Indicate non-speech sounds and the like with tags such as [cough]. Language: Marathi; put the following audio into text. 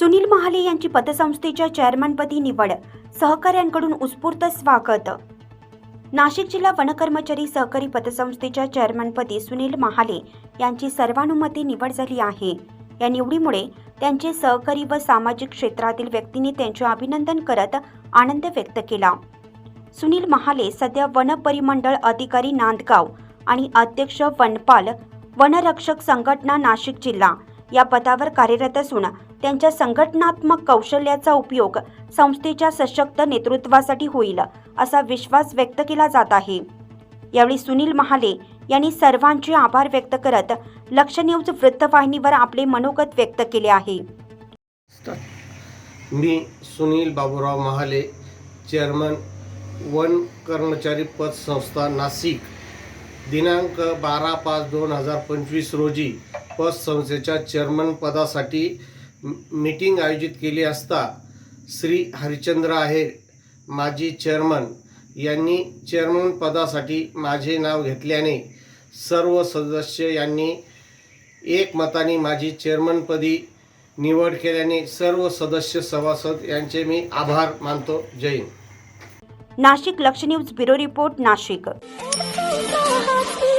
सुनील महाले यांची पतसंस्थेच्या चेअरमनपदी निवड. सहकाऱ्यांकडून उत्स्फूर्त स्वागत. नाशिक जिल्हा वनकर्मचारी सहकारी पतसंस्थेच्या चेअरमनपदी सुनील महाले यांची सर्वानुमते निवड झाली आहे. या निवडीमुळे त्यांचे सहकारी व सामाजिक क्षेत्रातील व्यक्तींनी त्यांचे अभिनंदन करत आनंद व्यक्त केला. सुनील महाले सध्या वन परिमंडळ अधिकारी नांदगाव आणि अध्यक्ष वनपाल वनरक्षक संघटना नाशिक जिल्हा. या पदावर कार्यरत असून त्यांच्या संघटनात्मक कौशल्याचा उपयोग संस्थेच्या सशक्त नेतृत्वासाठी होईल असा विश्वास व्यक्त केला जात आहे. यावेळी सुनील महाले यांनी सर्वांचे आभार व्यक्त करत लक्ष न्यूज वृत्तवाहिनीवर आपले मनोगत व्यक्त केले आहे. मी सुनील बाबूराव महाले चेअरमन वन कर्मचारी पतसंस्था नाशिक दिनांक बारा पाच दोन हजार पंचवीस रोजी पतसंस्थेच्या चेअरमन पदासाठी म- मीटिंग आयोजित केली असता श्री हरिचंद्र आहेर माजी चेअरमन. यांनी चेअरमन पदासाठी माझे नाव घेतल्याने सर्व सदस्य यांनी एकमताने माझी चेअरमनपदी निवड केल्याने सर्व सदस्य सभासद यांचे मी आभार मानतो. जय हिंद. नाशिक लक्ष न्यूज ब्युरो रिपोर्ट नाशिक. [laughs]